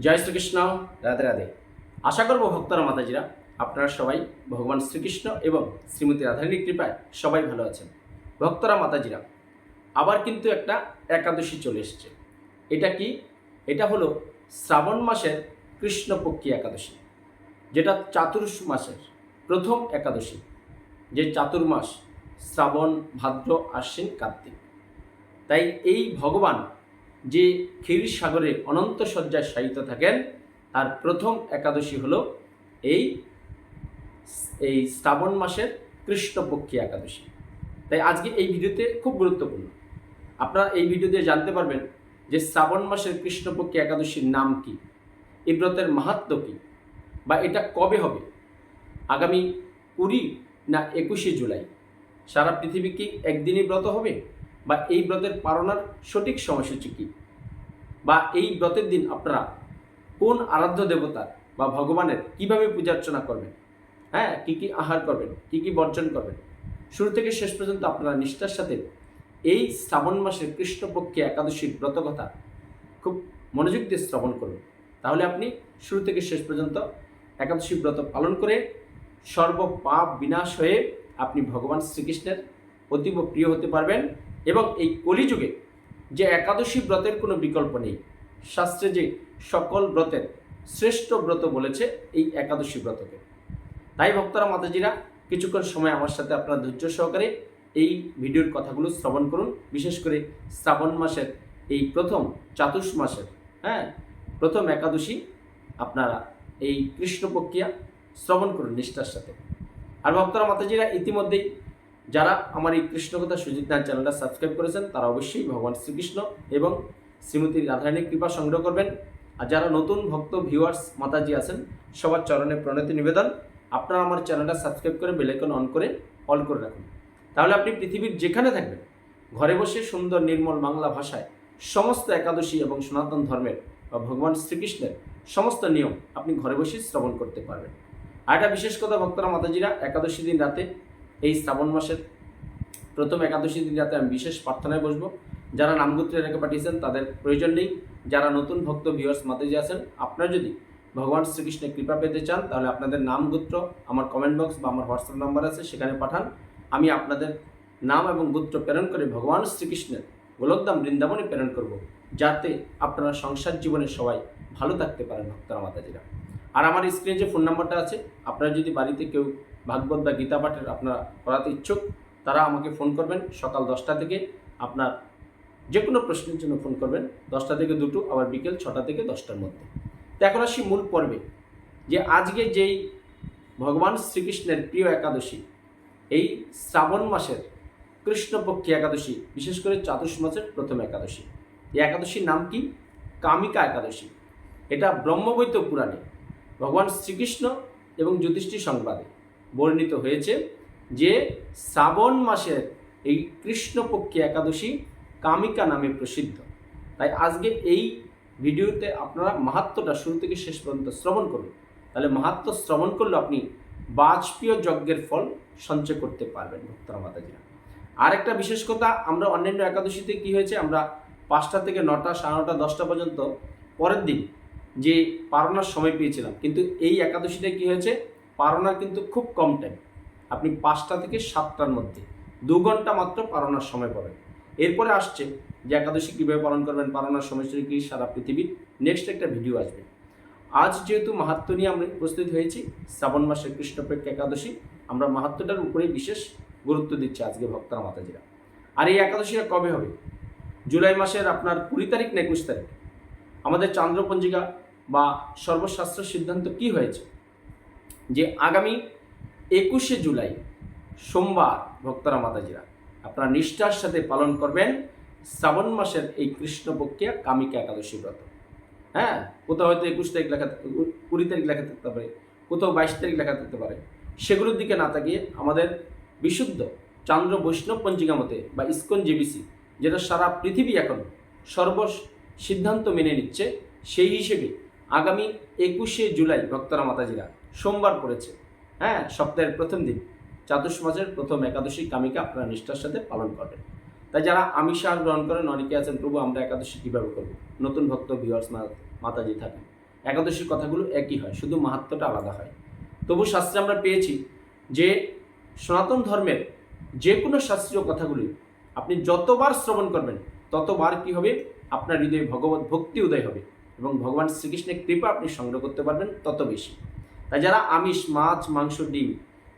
জয় শ্রীকৃষ্ণ। রাধে রাধে। আশা করব ভক্তরা মাতাজিরা আপনারা সবাই ভগবান শ্রীকৃষ্ণ এবং শ্রীমতী রাধারণীর কৃপায় সবাই ভালো আছেন। ভক্তরা মাতাজিরা আবার কিন্তু একটা একাদশী চলে এসেছে। এটা কি? এটা হলো শ্রাবণ মাসের কৃষ্ণপক্ষী একাদশী যেটা চাতুর্শ মাসের প্রথম একাদশী। যে চাতুর্মাস শ্রাবণ ভাদ্র আশ্বিন কার্তিক। তাই এই ভগবান যে ক্ষীর সাগরে অনন্ত শয্যায় শায়িত থাকেন, তার প্রথম একাদশী হলো এই এই শ্রাবণ মাসের কৃষ্ণপক্ষী একাদশী। তাই আজকে এই ভিডিওতে খুব গুরুত্বপূর্ণ। আপনারা এই ভিডিও দিয়ে জানতে পারবেন যে শ্রাবণ মাসের কৃষ্ণপক্ষী একাদশীর নাম কি এই ব্রতের মাহাত্ম কী, বা এটা কবে হবে? আগামী কুড়ি না একুশে জুলাই, সারা পৃথিবী কি একদিনই ব্রত হবে? বা এই ব্রতের পালনার সঠিক সময়সূচি কী? বা এই ব্রতের দিন আপনারা কোন আরাধ্য দেবতার বা ভগবানের কীভাবে পূজার্চনা করবেন? হ্যাঁ কি কি আহার করবেন? কি কি বর্জন করবেন? শুরু থেকে শেষ পর্যন্ত আপনারা নিষ্ঠার সাথে এই শ্রাবণ মাসের কৃষ্ণপক্ষে একাদশীর ব্রত কথা খুব মনোযোগ দিয়ে শ্রবণ করুন। তাহলে আপনি শুরু থেকে শেষ পর্যন্ত একাদশী ব্রত পালন করে সর্ব পাপ বিনাশ হয়ে আপনি ভগবান শ্রীকৃষ্ণের অতীব প্রিয় হতে পারবেন। এবং এই কলিযুগে যে একাদশী ব্রতের কোনো বিকল্প নেই, শাস্ত্রে যে সকল ব্রতের শ্রেষ্ঠ ব্রত বলেছে এই একাদশী ব্রতকে। তাই ভক্তরা, মাতাজিরা, কিছুক্ষণ সময় আমার সাথে আপনারা ধৈর্য সহকারে এই ভিডিওর কথাগুলো শ্রবণ করুন। বিশেষ করে শ্রাবণ মাসের এই প্রথম চাতুর্শ মাসের হ্যাঁ প্রথম একাদশী আপনারা এই কৃষ্ণপক্ষিয়া শ্রবণ করুন নিষ্ঠার সাথে। আর ভক্তরা, মাতাজিরা, ইতিমধ্যেই যারা আমার এই কৃষ্ণকথা সুজিত নাথ চ্যানেলটা সাবস্ক্রাইব করেছেন, তারা অবশ্যই ভগবান শ্রীকৃষ্ণ এবং শ্রীমতী রাধারানীর কৃপা সংগ্রহ করবেন। আর যারা নতুন ভক্ত ভিউয়ার্স মাতাজি আছেন, সবার চরণে প্রণতি নিবেদন। আপনারা আমার চ্যানেলটা সাবস্ক্রাইব করে বেলাইকন অন করে অল করে রাখুন। তাহলে আপনি পৃথিবীর যেখানে থাকবেন, ঘরে বসে সুন্দর নির্মল বাংলা ভাষায় সমস্ত একাদশী এবং সনাতন ধর্মের বা ভগবান শ্রীকৃষ্ণের সমস্ত নিয়ম আপনি ঘরে বসে শ্রবণ করতে পারবেন। আর একটা বিশেষ কথা, ভক্তরা, মাতাজিরা, একাদশী দিন রাতে এই শ্রাবণ মাসের প্রথম একাদশী দিন রাতে আমি বিশেষ প্রার্থনায় বসবো। যারা নামগুত্রে রেখে পাঠিয়েছেন, তাদের প্রয়োজন নেই। যারা নতুন ভক্ত ভিউয়ার্স মাতাজি আছেন, আপনারা যদি ভগবান শ্রীকৃষ্ণের কৃপা পেতে চান, তাহলে আপনাদের নাম গোত্র আমার কমেন্ট বক্স বা আমার হোয়াটসঅ্যাপ নাম্বার আছে, সেখানে পাঠান। আমি আপনাদের নাম এবং গোত্র প্রেরণ করে ভগবান শ্রীকৃষ্ণের গোলকদাম বৃন্দাবনে প্রেরণ করব, যাতে আপনারা সংসার জীবনে সবাই ভালো থাকতে পারেন, ভক্তরা মাতাজিরা। আর আমার স্ক্রিনে যে ফোন নাম্বারটা আছে, আপনারা যদি বাড়িতে কেউ ভাগবত বা গীতা পাঠের আপনারা করাতে ইচ্ছুক, তারা আমাকে ফোন করবেন সকাল দশটা থেকে। আপনার যে কোনো প্রশ্নের জন্য ফোন করবেন, দশটা থেকে দুটো, আবার বিকেল ছটা থেকে দশটার মধ্যে। তো এখন আসি মূল পর্বে, যে আজকে যেই ভগবান শ্রীকৃষ্ণের প্রিয় একাদশী, এই শ্রাবণ মাসের কৃষ্ণপক্ষী একাদশী, বিশেষ করে চাতুর্শ মাসের প্রথম একাদশী। এই একাদশীর নাম কি? কামিকা একাদশী। এটা ব্রহ্মবৈত পুরাণে ভগবান শ্রীকৃষ্ণ এবং জ্যোতিষী সংবাদে। বর্ণিত হয়েছে যে শ্রাবণ মাসের এই কৃষ্ণপক্ষী একাদশী কামিকা নামে প্রসিদ্ধ। তাই আজকে এই ভিডিওতে আপনারা মাহাত্মটা শুরু থেকে শেষ পর্যন্ত শ্রবণ করুন। তাহলে মাহাত্ম শ্রবণ করলে আপনি বাজপেয় যজ্ঞের ফল সঞ্চয় করতে পারবেন ভক্তরা মাতাজিরা। আর একটা বিশেষ কথা, আমরা অন্যান্য একাদশীতে কি হয়েছে, আমরা পাঁচটা থেকে নটা, সাড়ে নটা, দশটা পর্যন্ত পরের দিন যে পারনার সময় পেয়েছিলাম, কিন্তু এই একাদশীতে কি হয়েছে পারনার কিন্তু খুব কম টাইম আপনি পাঁচটা থেকে সাতটার মধ্যে। দু ঘণ্টা মাত্র পারনার সময় পাবেন এরপরে আসছে যে একাদশী কীভাবে পালন করবেন পালনার সময়সূচি কি, সারা পৃথিবীর নেক্সট একটা ভিডিও আসবে। আজ যেহেতু মাহাত্ম নিয়ে আমরা উপস্থিত হয়েছি, শ্রাবণ মাসের কৃষ্ণপক্ষ একাদশী, আমরা মাহাত্মটার উপরেই বিশেষ গুরুত্ব দিচ্ছি আজকে ভক্তরা, মাতাজিরা। আর এই একাদশীটা কবে হবে? জুলাই মাসের আপনার কুড়ি তারিখ না একুশ তারিখ? আমাদের চান্দ্রপঞ্জিকা বা সর্বশাস্ত্র সিদ্ধান্ত কি হয়েছে? যে আগামী একুশে জুলাই সোমবার ভক্তরা মাতাজিরা, আপনারা নিষ্ঠার সাথে পালন করবেন শ্রাবণ মাসের এই কৃষ্ণপক্ষিয়া কামিকা একাদশী ব্রত। হ্যাঁ কোথাও হয়তো একুশ তারিখ লেখা কুড়ি তারিখ লেখা থাকতে পারে, কোথাও বাইশ তারিখ লেখা থাকতে পারে। সেগুলোর দিকে না তাকিয়ে আমাদের বিশুদ্ধ চান্দ্র বৈষ্ণব পঞ্জিকা মতে বা ইস্কন জেবিসি, যেটা সারা পৃথিবী এখন সর্ব সিদ্ধান্ত মেনে নিচ্ছে, সেই হিসেবে আগামী একুশে জুলাই ভক্তরা মাতাজিরা সোমবার পড়েছে। হ্যাঁ সপ্তাহের প্রথম দিন। চাতুর্শ মাসের প্রথম একাদশী কামিকা আপনারা নিষ্ঠার সাথে পালন করবেন। তাই যারা আমিষ আহার গ্রহণ করেন, অনেকে আছেন, প্রভু, আমরা একাদশী কীভাবে করব? নতুন ভক্ত ভিউয়ার্স মাতাজি থাকেন। একাদশীর কথাগুলো একই হয়, শুধু মাহাত্ম্যটা আলাদা হয়। তবু শাস্ত্রে আমরা পেয়েছি যে সনাতন ধর্মের যে কোনো শাস্ত্রীয় কথাগুলি আপনি যতবার শ্রবণ করবেন, ততবার কি হবে? আপনার হৃদয়ে ভগবত ভক্তি উদয় হবে এবং ভগবান শ্রীকৃষ্ণের কৃপা আপনি সংগ্রহ করতে পারবেন তত বেশি। তাই যারা আমিষ, মাছ, মাংস, ডিম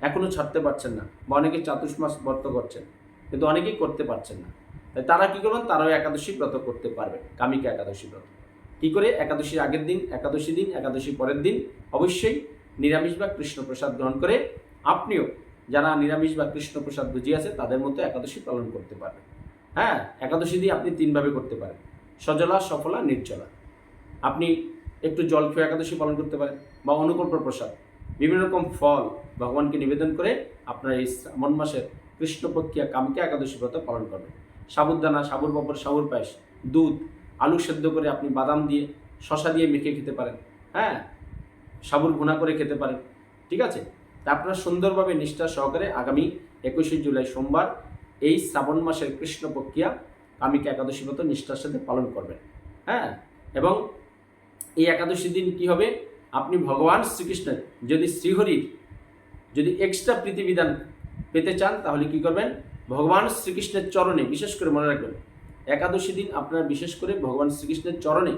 এখনও ছাড়তে পারছেন না বা অনেকে চাতুর্মাস ব্রত করছেন, কিন্তু অনেকেই করতে পারছেন না, তাই তারা কী করবেন? তারাও একাদশী ব্রত করতে পারবেন, কামিকা একাদশী ব্রত। কী করে? একাদশীর আগের দিন, একাদশী দিন, একাদশী পরের দিন অবশ্যই নিরামিষ বা কৃষ্ণপ্রসাদ গ্রহণ করে আপনিও যারা নিরামিষ বা কৃষ্ণপ্রসাদ বুঝিয়ে আছে, তাদের মতো একাদশী পালন করতে পারবেন। হ্যাঁ একাদশী দিয়ে আপনি তিনভাবে করতে পারেন। সজলা, সফলা, নির্জলা। আপনি একটু জল খেয়ে একাদশী পালন করতে পারেন বা অনুকল্প প্রসাদ। বিভিন্ন রকম ফল ভগবানকে নিবেদন করে আপনার এই শ্রাবণ মাসের কৃষ্ণপক্ষিয়া কামিকা একাদশী ব্রত পালন করবেন। সাবুদানা, সাবুর পাপড় সাবুর পায়েস, দুধ, আলু সেদ্ধ করে আপনি বাদাম দিয়ে শশা দিয়ে মেখে খেতে পারেন। হ্যাঁ? সাবুর ভুনা করে খেতে পারেন। ঠিক আছে? আপনারা সুন্দরভাবে নিষ্ঠা সহকারে আগামী একুশে জুলাই সোমবার এই শ্রাবণ মাসের কৃষ্ণপক্ষিয়া কামিকা একাদশী ব্রত নিষ্ঠার সাথে পালন করবেন। হ্যাঁ? এবং এই একাদশী দিন কি হবে? আপনি ভগবান শ্রীকৃষ্ণের যদি শ্রীহরির যদি এক্সট্রা প্রীতিবিধান পেতে চান, তাহলে কি করবেন? ভগবান শ্রীকৃষ্ণের চরণে, বিশেষ করে মনে রাখবেন একাদশী দিন আপনারা বিশেষ করে ভগবান শ্রীকৃষ্ণের চরণে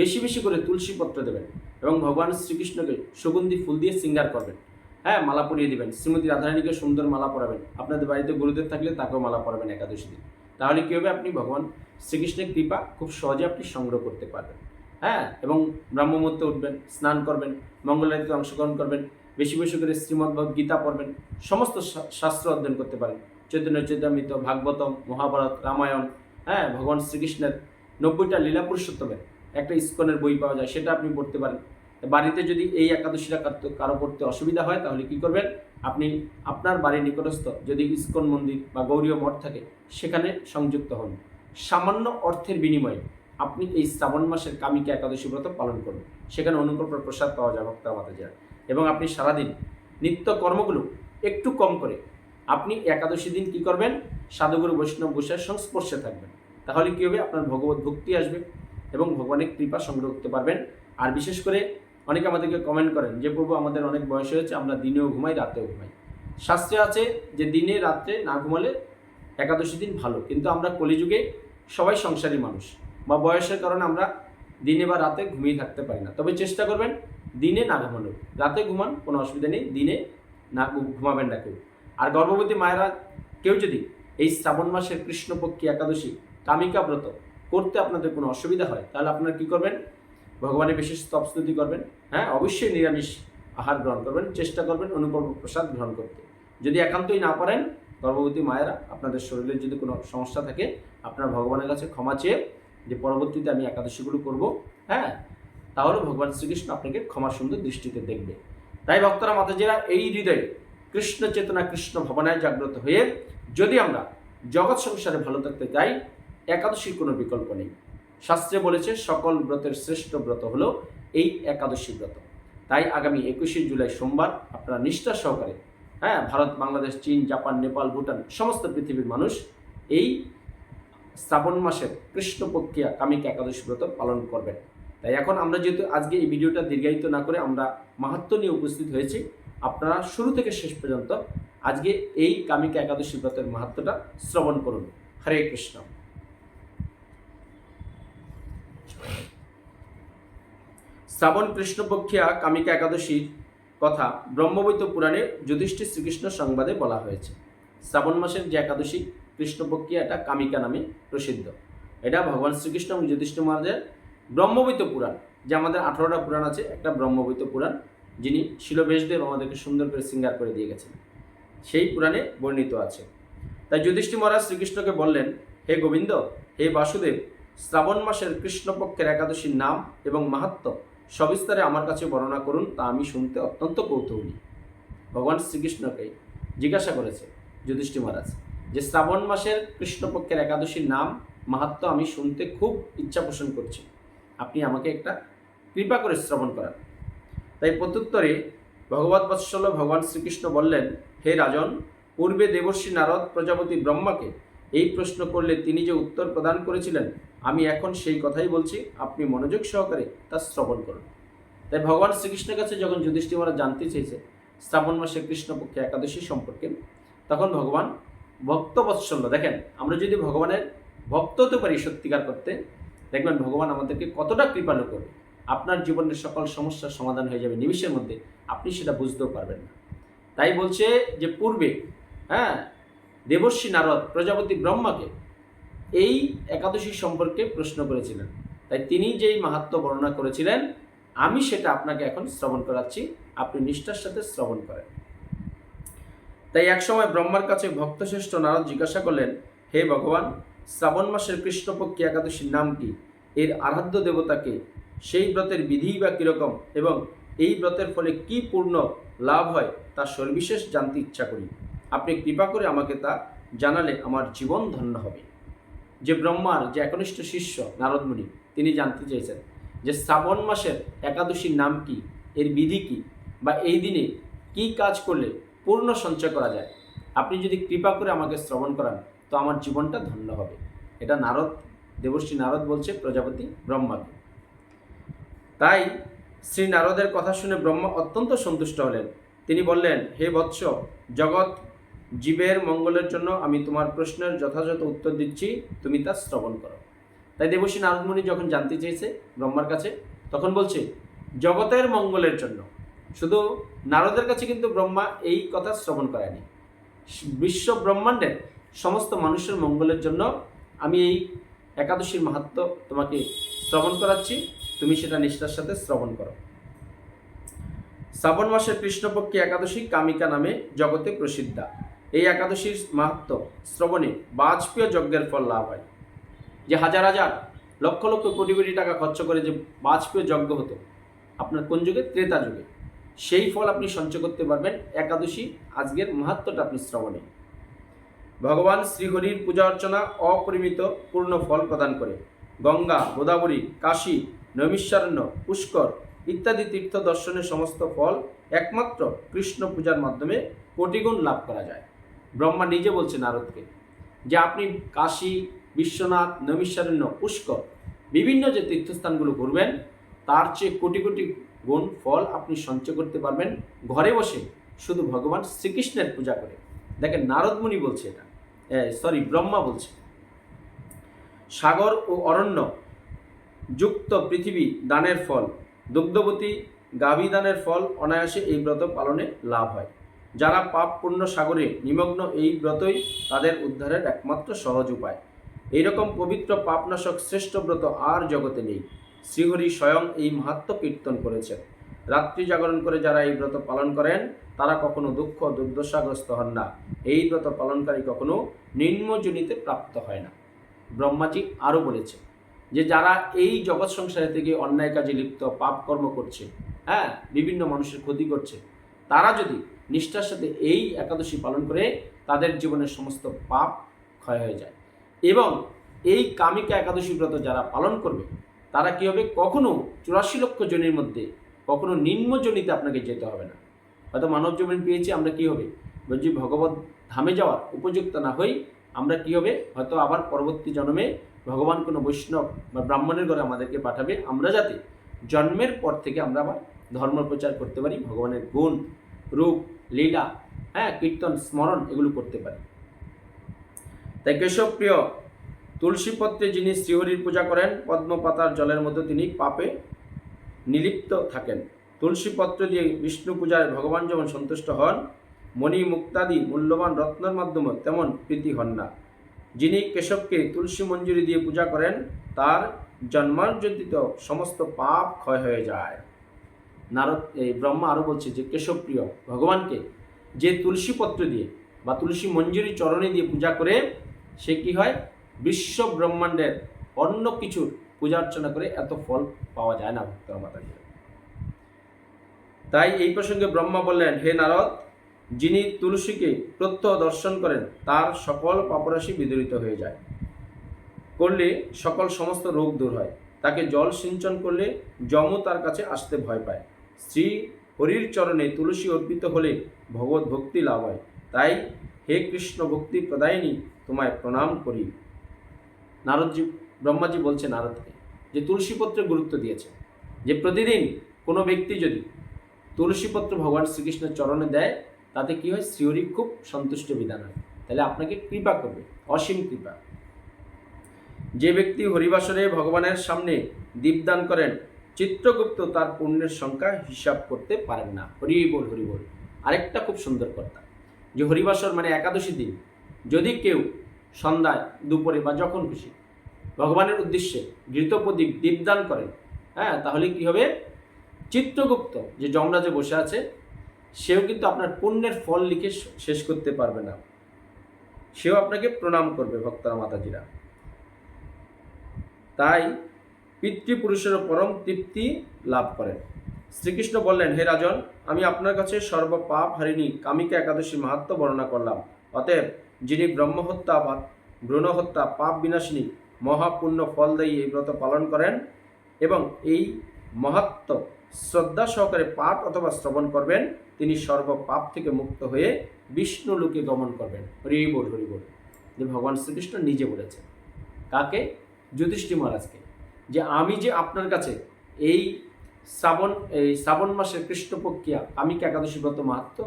বেশি বেশি করে তুলসী পত্র দেবেন এবং ভগবান শ্রীকৃষ্ণকে সুগন্ধি ফুল দিয়ে সিঙ্গার করবেন। হ্যাঁ মালা পরিয়ে দেবেন। শ্রীমতী রাধারানীকে সুন্দর মালা পরাবেন। আপনাদের বাড়িতে গুরুদেব থাকলে তাকেও মালা পরাবেন একাদশী দিন। তাহলে কী হবে? আপনি ভগবান শ্রীকৃষ্ণের কৃপা খুব সহজে আপনি সংগ্রহ করতে পারবেন। হ্যাঁ এবং ব্রাহ্মমূর্তে উঠবেন, স্নান করবেন মঙ্গলারিতে অংশগ্রহণ করবেন, বেশি বেশি করে শ্রীমদ্ গীতা পড়বেন, সমস্ত শাস্ত্র অধ্যয়ন করতে পারেন। চৈতন্য, চৈতামিত, ভাগবতম, মহাভারত, রামায়ণ হ্যাঁ ভগবান শ্রীকৃষ্ণের নব্বইটা লীলা পুরুষোত্তমের একটা ইস্কনের বই পাওয়া যায়, সেটা আপনি পড়তে পারেন। বাড়িতে যদি এই একাদশীটা কারো- কারও করতে অসুবিধা হয়, তাহলে কি করবেন? আপনি আপনার বাড়ির নিকটস্থ যদি ইস্কন মন্দির বা গৌরীয় মঠ থাকে, সেখানে সংযুক্ত হন। সামান্য অর্থের বিনিময়ে আপনি এই শ্রাবণ মাসের কামিকা একাদশী ব্রত পালন করুন। সেখানে অনুকল্প প্রসাদ পাওয়া যায় ভক্তা যায় এবং আপনি সারাদিন নিত্য কর্মগুলো একটু কম করে আপনি একাদশী দিন কি করবেন? সাধুগুরু বৈষ্ণব গোসাইয়ের সংস্পর্শে থাকবেন। তাহলে কী হবে? আপনার ভগবত ভক্তি আসবে এবং ভগবানের কৃপা সংগ্রহ করতে পারবেন। আর বিশেষ করে অনেকে আমাদেরকে কমেন্ট করেন যে, প্রভু, আমাদের অনেক বয়স হয়েছে, আমরা দিনেও ঘুমাই, রাতেও ঘুমাই। শাস্ত্রে আছে যে, দিনে রাত্রে না ঘুমালে একাদশী দিন ভালো। কিন্তু আমরা কলিযুগে সবাই সংসারী মানুষ। বা বয়সের কারণে আমরা দিনে বা রাতে ঘুমিয়ে থাকতে পারি না। তবে চেষ্টা করবেন দিনে না ঘুমানোর রাতে ঘুমান, কোনো অসুবিধা নেই। দিনে না ঘুমাবেন না কেউ। আর গর্ভবতী মায়েরা, কেউ যদি এই শ্রাবণ মাসের কৃষ্ণপক্ষী একাদশী, কামিকা ব্রত করতে আপনাদের কোনো অসুবিধা হয়, তাহলে আপনারা কি করবেন? ভগবানের বিশেষ তপস্তুতি করবেন। হ্যাঁ অবশ্যই নিরামিষ আহার গ্রহণ করবেন, চেষ্টা করবেন অনুকল্প প্রসাদ গ্রহণ করতে। যদি একান্তই না পারেন, গর্ভবতী মায়েরা, আপনাদের শরীরের যদি কোনো সমস্যা থাকে, আপনারা ভগবানের কাছে ক্ষমা চেয়ে যে পরবর্তীতে আমি একাদশীগুলো করব হ্যাঁ? তাহলে ভগবান শ্রীকৃষ্ণ আপনাকে ক্ষমা সুন্দর দৃষ্টিতে দেখবে। তাই ভক্তরা, মাতাজিরা, এই হৃদয়ে কৃষ্ণ চেতনা, কৃষ্ণ ভবনায় জাগ্রত হয়ে যদি আমরা জগৎ সংসারে ভালো থাকতে চাই, একাদশীর কোনো বিকল্প নেই। শাস্ত্রে বলেছে, সকল ব্রতের শ্রেষ্ঠ ব্রত হলো এই একাদশী ব্রত। তাই আগামী একুশে জুলাই সোমবার আপনারা নিষ্ঠা সহকারে হ্যাঁ ভারত, বাংলাদেশ, চীন, জাপান, নেপাল, ভুটান, সমস্ত পৃথিবীর মানুষ এই শ্রাবণ মাসের কৃষ্ণপক্ষিয়া কামিকা একাদশী ব্রত পালন করবেন। তাই এখন আমরা যেহেতু আজকে এই ভিডিওটা দীর্ঘায়িত না করে আমরা মাহাত্ম নিয়ে উপস্থিত হয়েছি, আপনারা শুরু থেকে শেষ পর্যন্ত আজকে এই কামিকা একাদশী ব্রতের মাহাত্মটা শ্রবণ করুন। হরে কৃষ্ণ। শ্রাবণ কৃষ্ণপক্ষিয়া কামিকা একাদশীর কথা ব্রহ্মবৈত পুরাণে যুধিষ্ঠির শ্রীকৃষ্ণ সংবাদে বলা হয়েছে। শ্রাবণ মাসের যে একাদশী কৃষ্ণপক্ষিয়া এটা কামিকা নামে প্রসিদ্ধ। এটা ভগবান শ্রীকৃষ্ণ এবং যুধিষ্ঠির মহারাজের ব্রহ্মবৈত পুরাণ, যে আমাদের আঠারোটা পুরাণ আছে, একটা ব্রহ্মবৈত পুরাণ, যিনি শিলবেশদেব আমাদেরকে সুন্দর করে সিঙ্গার করে দিয়ে গেছেন। সেই পুরাণে বর্ণিত আছে। তাই যুধিষ্ঠির মহারাজ শ্রীকৃষ্ণকে বললেন, হে গোবিন্দ, হে বাসুদেব, শ্রাবণ মাসের কৃষ্ণপক্ষের একাদশীর নাম এবং মাহাত্ম সবিস্তারে আমার কাছে বর্ণনা করুন, তা আমি শুনতে অত্যন্ত কৌতূহলী। ভগবান শ্রীকৃষ্ণকে জিজ্ঞাসা করেছে যুধিষ্ঠির মহারাজ যে শ্রাবণ মাসের কৃষ্ণপক্ষের একাদশীর নাম মাহাত্ম আমি শুনতে খুব ইচ্ছা পোষণ করছি। আপনি আমাকে একটা কৃপা করে শ্রবণ করান। তাই প্রত্যুত্তরে ভগবত বৎসল ভগবান শ্রীকৃষ্ণ বললেন, হে রাজন, পূর্বে দেবর্ষী নারদ প্রজাপতি ব্রহ্মাকে এই প্রশ্ন করলে তিনি যে উত্তর প্রদান করেছিলেন, আমি এখন সেই কথাই বলছি, আপনি মনোযোগ সহকারে তা শ্রবণ করুন। তাই ভগবান শ্রীকৃষ্ণের কাছে যখন যুধিষ্ঠির মহারাজ জানতে চেয়েছে শ্রাবণ মাসে কৃষ্ণপক্ষে একাদশী সম্পর্কে, তখন ভগবান ভক্তবৎসল্য। দেখেন, আমরা যদি ভগবানের ভক্ত হতে পারি সত্যিকার করতে, দেখবেন ভগবান আমাদেরকে কতটা কৃপালু করবে। আপনার জীবনের সকল সমস্যার সমাধান হয়ে যাবে নিমিষের মধ্যে, আপনি সেটা বুঝতেও পারবেন না। তাই বলছে যে পূর্বে হ্যাঁ দেবর্ষী নারদ প্রজাপতি ব্রহ্মাকে এই একাদশী সম্পর্কে প্রশ্ন করেছিলেন। তাই তিনি যেই মাহাত্ম বর্ণনা করেছিলেন, আমি সেটা আপনাকে এখন শ্রবণ করাচ্ছি, আপনি নিষ্ঠার সাথে শ্রবণ করেন। তাই একসময় ব্রহ্মার কাছে ভক্তশ্রেষ্ঠ নারদ জিজ্ঞাসা করলেন, হে ভগবান, শ্রাবণ মাসের কৃষ্ণপক্ষী একাদশীর নাম কি? এর আরাধ্য দেবতাকে সেই ব্রতের বিধি বা কীরকম? এবং এই ব্রতের ফলে কি পূর্ণ লাভ হয় তা সর্বিশেষ জানতে ইচ্ছা করি। আপনি কৃপা করে আমাকে তা জানালে আমার জীবন ধন্য হবে। যে ব্রহ্মার যে একনিষ্ঠ শিষ্য নারদমুনি তিনি জানতে চেয়েছেন যে শ্রাবণ মাসের একাদশীর নাম কি? এর বিধি কি? বা এই দিনে কি কাজ করলে পূর্ণ সঞ্চয় করা যায়। আপনি যদি কৃপা করে আমাকে শ্রবণ করান, তো আমার জীবনটা ধন্য হবে। এটা নারদ, দেবশ্রী নারদ বলছে, প্রজাপতি ব্রহ্মাকে। তাই শ্রী নারদের কথা শুনে ব্রহ্মা অত্যন্ত সন্তুষ্ট হলেন। তিনি বললেন, হে বৎস, জগৎ জীবের মঙ্গলের জন্য আমি তোমার প্রশ্নের যথাযথ উত্তর দিচ্ছি, তুমি তা শ্রবণ করো। তাই দেবশ্রী নারদমণি যখন জানতে চেয়েছে ব্রহ্মার কাছে, তখন বলছে, জগতের মঙ্গলের জন্য শুধু নারদের কাছে কিন্তু ব্রহ্মা এই কথা শ্রবণ করেনি। বিশ্ব ব্রহ্মাণ্ডের সমস্ত মানুষের মঙ্গলের জন্য আমি এই একাদশীর মাহাত্ম তোমাকে শ্রবণ করাচ্ছি। তুমি সেটা নিষ্ঠার সাথে শ্রবণ করো। শ্রাবণ মাসের কৃষ্ণপক্ষী একাদশী কামিকা নামে জগতে প্রসিদ্ধা। এই একাদশীর মাহাত্ম শ্রবণে বাজপেয় যজ্ঞের ফল লাভ হয়। যে হাজার হাজার, লক্ষ লক্ষ কোটি কোটি টাকা খরচ করে যে বাজপেয় যজ্ঞ হতো, আপনার কোন যুগে? ত্রেতা যুগে। সেই ফল আপনি সঞ্চয় করতে পারবেন একাদশী আজকের মাহাত্মটা আপনি শ্রবণে। ভগবান শ্রীহরির পূজা অর্চনা অপরিমিত পূর্ণ ফল প্রদান করে। গঙ্গা, গোদাবরী, কাশী নৈমিষারণ্য পুষ্কর ইত্যাদি তীর্থ দর্শনের সমস্ত ফল একমাত্র কৃষ্ণ পূজার মাধ্যমে কোটিগুণ লাভ করা যায়। ব্রহ্মা নিজে বলছে নারদকে যে আপনি কাশী, বিশ্বনাথ নৈমিষারণ্য পুষ্কর বিভিন্ন যে তীর্থস্থানগুলো ঘুরবেন, তার চেয়ে কোটি কোটি গুণ ফল আপনি সঞ্চয় করতে পারবেন ঘরে বসে শুধু ভগবান শ্রীকৃষ্ণের পূজা করে। দেখেন নারদমুনি বলছে এটা। সরি ব্রহ্মা বলছে। সাগর ও অরণ্য যুক্ত পৃথিবী দানের ফল, দুগ্ধবতী গাভী দানের ফল, অনায়াসে এই ব্রত পালনে লাভ হয়। যারা পাপ পূর্ণ সাগরে নিমগ্ন এই ব্রতই তাদের উদ্ধারের একমাত্র সহজ উপায়। এইরকম পবিত্র পাপনাশক শ্রেষ্ঠ ব্রত আর জগতে নেই। শ্রীহরি স্বয়ং এই মাহাত্ম কীর্তন করেছেন। রাত্রি জাগরণ করে যারা এই ব্রত পালন করেন, তারা কখনো দুঃখ, দুর্দশাগ্রস্ত হন না। এই ব্রত পালনকারী কখনো নিম্নজনিতে প্রাপ্ত হয় না। ব্রহ্মাজি আরও বলেছে যে, যারা এই জগৎ সংসারে থেকে অন্যায় কাজে লিপ্ত, পাপ কর্ম করছে হ্যাঁ বিভিন্ন মানুষের ক্ষতি করছে, তারা যদি নিষ্ঠার সাথে এই একাদশী পালন করে, তাদের জীবনের সমস্ত পাপ ক্ষয় হয়ে যায়। এবং এই কামিকা একাদশী ব্রত যারা পালন করবে তারা কী হবে? কখনো চুরাশি লক্ষ জনের মধ্যে, কখনো নিম্নজনিতে আপনাকে যেতে হবে না। হয়তো মানব জীবন পেয়েছি, আমরা কী হবে? বলছি ভগবত ধামে যাওয়ার উপযুক্ত না হই, আমরা কী হবে? হয়তো আবার পরবর্তী জন্মে ভগবান কোনো বৈষ্ণব বা ব্রাহ্মণের ঘরে আমাদেরকে পাঠাবে। আমরা যাতে জন্মের পর থেকে আমরা আবার ধর্ম প্রচার করতে পারি, ভগবানের গুণ, রূপ, লীলা হ্যাঁ কীর্তন, স্মরণ এগুলো করতে পারি। তাই কেশবপ্রিয় তুলসীপত্রে যিনি শ্রীহরির পূজা করেন, পদ্মপাতার জলের মধ্যে তিনি পাপে নিলিপ্ত থাকেন। তুলসীপত্র দিয়ে বিষ্ণু পূজায় ভগবান যেমন সন্তুষ্ট হন, মণি মুক্তাদি মূল্যবান রত্নের মাধ্যমে তেমন প্রীতি হন না। যিনি কেশবকে তুলসী মঞ্জুরি দিয়ে পূজা করেন, তার জন্মার্জিত সমস্ত পাপ ক্ষয় হয়ে যায়। নারদ, এই ব্রহ্মা আরও বলছে যে, কেশবপ্রিয়, ভগবানকে যে তুলসী পত্র দিয়ে বা তুলসী মঞ্জুরি চরণে দিয়ে পূজা করে, সে কি হয়? বিশ্ব ব্রহ্মাণ্ডের অন্য কিছুর পূজা অর্চনা করে এত ফল পাওয়া যায় না ভক্তরা মাতাজি তাই এই প্রসঙ্গে ব্রহ্মা বললেন, হে নারদ, যিনি তুলসীকে প্রত্যহ দর্শন করেন, তার সকল পাপরাশি বিদরিত হয়ে যায়। করলে সকল সমস্ত রোগ দূর হয়। তাকে জল সিঞ্চন করলে যমও তার কাছে আসতে ভয় পায়। শ্রী হরির চরণে তুলসী অর্পিত হলে ভগবত ভক্তি লাভ হয়। তাই হে কৃষ্ণ ভক্তি প্রদায়িনী, তোমায় প্রণাম করি। নারদজি, ব্রহ্মাজি বলছে নারদকে যে তুলসী পত্রে গুরুত্ব দিয়েছে। যে প্রতিদিন কোনো ব্যক্তি যদি তুলসীপত্র ভগবান শ্রীকৃষ্ণের চরণে দেয়, তাতে কি হয়? শ্রীহরি খুব সন্তুষ্ট বিধান হয়। তাহলে আপনাকে কৃপা করবে, অসীম কৃপা। যে ব্যক্তি হরিবাসরে ভগবানের সামনে দীপদান করেন, চিত্রগুপ্ত তার পুণ্যের সংখ্যা হিসাব করতে পারেন না। হরি বল হরি বল। আরেকটা খুব সুন্দর কথা, যে হরিবাসর মানে একাদশী দিন। যদি কেউ সন্ধ্যায়, দুপুরে বা যখন খুশি। ভগবানের উদ্দেশ্যে ঘৃতপ্রদীপ দীপদান করেন। হ্যাঁ তাহলে কি হবে? চিত্রগুপ্ত, যে যমরাজে বসে আছে, সেও কিন্তু আপনার পুণ্যের ফল লিখে শেষ করতে পারবে না। সেও আপনাকে প্রণাম করবে, ভক্তরা, মাতাজিরা। তাই পিতৃপুরুষের পরম তৃপ্তি লাভ করেন। শ্রীকৃষ্ণ বললেন, হে রাজন, আমি আপনার কাছে সর্বপাপ হারিণী কামিকা একাদশী মাহাত্ম বর্ণনা করলাম। অতএব যিনি ব্রহ্মহত্যা বা ভ্রূণহত্যা, পাপ বিনাশিনী, মহাপুণ্য ফলদায়ী এই ব্রত পালন করেন এবং এই মহাত্ম শ্রদ্ধা সহকারে পাঠ অথবা শ্রবণ করবেন, তিনি সর্বপাপ থেকে মুক্ত হয়ে বিষ্ণু লোকে গমন করবেন। হরি বল, হরি যে ভগবান শ্রীকৃষ্ণ নিজে বলেছেন। কাকে? যুধিষ্ঠি মহারাজকে। যে আমি যে আপনার কাছে এই শ্রাবণ এই শ্রাবণ মাসের কৃষ্ণপক্ষিয়া আমি কি একাদশী ব্রত মাহাত্ম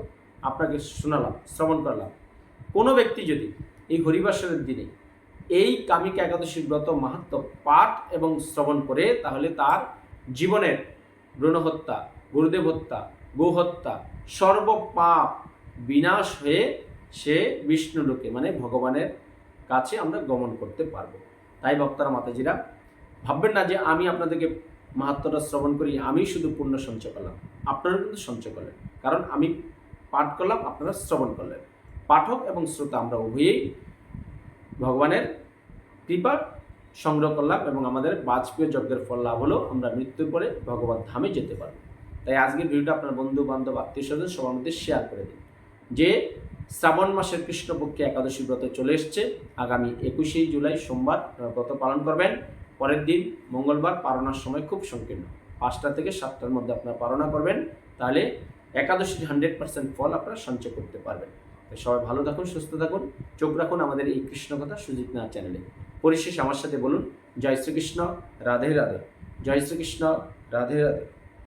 আপনাকে শোনালাম, শ্রবণ করলাম কোনো ব্যক্তি যদি এই হরিবাসরের দিনে এই কামিকা একাদশীর ব্রত মাহাত্ম পাঠ এবং শ্রবণ করে, তাহলে তার জীবনের ব্রণহত্যা গুরুদেব হত্যা গোহত্যা সর্বপাপ বিনাশ হয়ে সে বিষ্ণু লোকে মানে ভগবানের কাছে আমরা গমন করতে পারব। তাই ভক্তরা মাতাজিরা, ভাববেন না যে আমি আপনাদেরকে মাহাত্মটা শ্রবণ করি, আমি শুধু পুণ্য সঞ্চয় করলাম। আপনারা কিন্তু সঞ্চয় করলেন। কারণ আমি পাঠ করলাম, আপনারা শ্রবণ করলেন। পাঠক এবং শ্রোতা, আমরা উভয়েই ভগবানের কৃপা সংগ্রহ করলাম এবং আমাদের বাজপেয়ী যজ্ঞের ফল লাভ হলো, আমরা মৃত্যুর পরে ভগবান ধামে যেতে পারব। তাই আজকের ভিডিওটা আপনার বন্ধু বান্ধব আত্মীয় স্বজন, সবার মধ্যে শেয়ার করে দিন। যে শ্রাবণ মাসের কৃষ্ণপক্ষে একাদশী ব্রত চলে এসছে, আগামী একুশে জুলাই সোমবার ব্রত পালন করবেন। পরের দিন মঙ্গলবার পারণার সময় খুব সংকীর্ণ। পাঁচটা থেকে সাতটার মধ্যে আপনারা পালনা করবেন, তাহলে একাদশীর হান্ড্রেড পার্সেন্ট ফল আপনারা সঞ্চয় করতে পারবেন। তাই সবাই ভালো থাকুন, সুস্থ থাকুন। চোখ রাখুন আমাদের এই কৃষ্ণকথা সুজিত নাথ চ্যানেলে। পরিশেষ আমার সাথে বলুন, জয় শ্রীকৃষ্ণ, রাধে রাধে। জয় শ্রীকৃষ্ণ, রাধে রাধে।